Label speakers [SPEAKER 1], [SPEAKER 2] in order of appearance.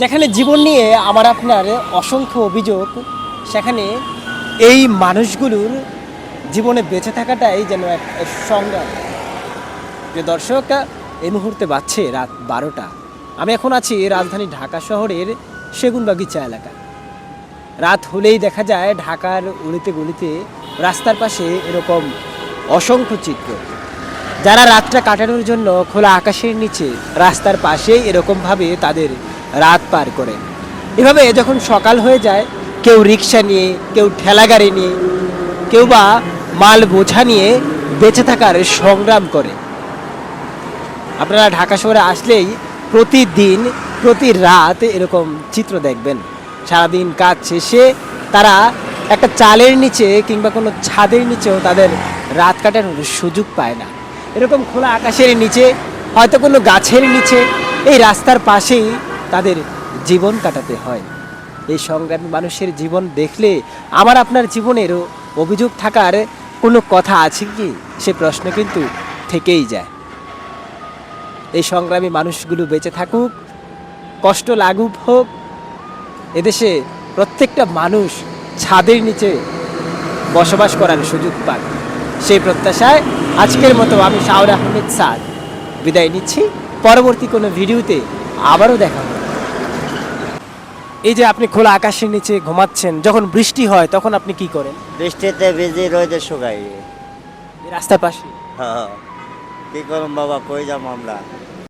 [SPEAKER 1] যেখানে জীবন নিয়ে আমার আপনার অসংখ্য অভিযোগ, সেখানে এই মানুষগুলোর জীবনে বেঁচে থাকাটাই যেন এক সংগ্রাম। প্রিয় দর্শক, এই মুহূর্তে বাজছে রাত বারোটা। আমি এখন আছি রাজধানী ঢাকা শহরের সেগুনবাগিচা এলাকা রাত হলেই দেখা যায় ঢাকার উলিতে গলিতে রাস্তার পাশে এরকম অসংখ্য চিত্র। যারা রাতটা কাটানোর জন্য খোলা আকাশের নিচে রাস্তার পাশে এরকমভাবে তাদের রাত পার করে। এভাবে যখন সকাল হয়ে যায়, কেউ রিক্সা নিয়ে, কেউ ঠেলা গাড়ি নিয়ে, কেউ বা মাল বোঝা নিয়ে বেঁচে থাকার সংগ্রাম করে। আপনারা ঢাকা শহরে আসলেই প্রতিদিন, প্রতি রাত এরকম চিত্র দেখবেন। সারাদিন কাজ শেষে তারা একটা চালের নিচে কিংবা কোনো ছাদের নিচেও তাদের রাত কাটানোর সুযোগ পায় না। এরকম খোলা আকাশের নিচে, হয়তো কোনো গাছের নিচে, এই রাস্তার পাশেই তাদের জীবন কাটাতে হয়। এই সংগ্রামী মানুষের জীবন দেখলে আমার আপনার জীবনেরও অভিযোগ থাকার কোনো কথা আছে কি? সে প্রশ্ন কিন্তু থেকেই যায়। এই সংগ্রামী মানুষগুলো বেঁচে থাকুক, কষ্ট লাগুক হোক, এদেশে প্রত্যেকটা মানুষ ছাদের নিচে বসবাস করার সুযোগ পান সেই প্রত্যাশায় আজকের মতো আমি শাওর আহমেদ সাদ বিদায় নিচ্ছি। পরবর্তী কোনো ভিডিওতে আবারও দেখা হবে। এই যে আপনি খোলা আকাশের নিচে ঘুমাচ্ছেন যখন বৃষ্টি হয় তখন আপনি কি করেন?
[SPEAKER 2] বৃষ্টিতে ভিজি রোদে শুকাই।
[SPEAKER 1] রাস্তা রাস্তার পাশে?
[SPEAKER 2] হ্যাঁ। কি করুন বাবা কই যাম আমরা?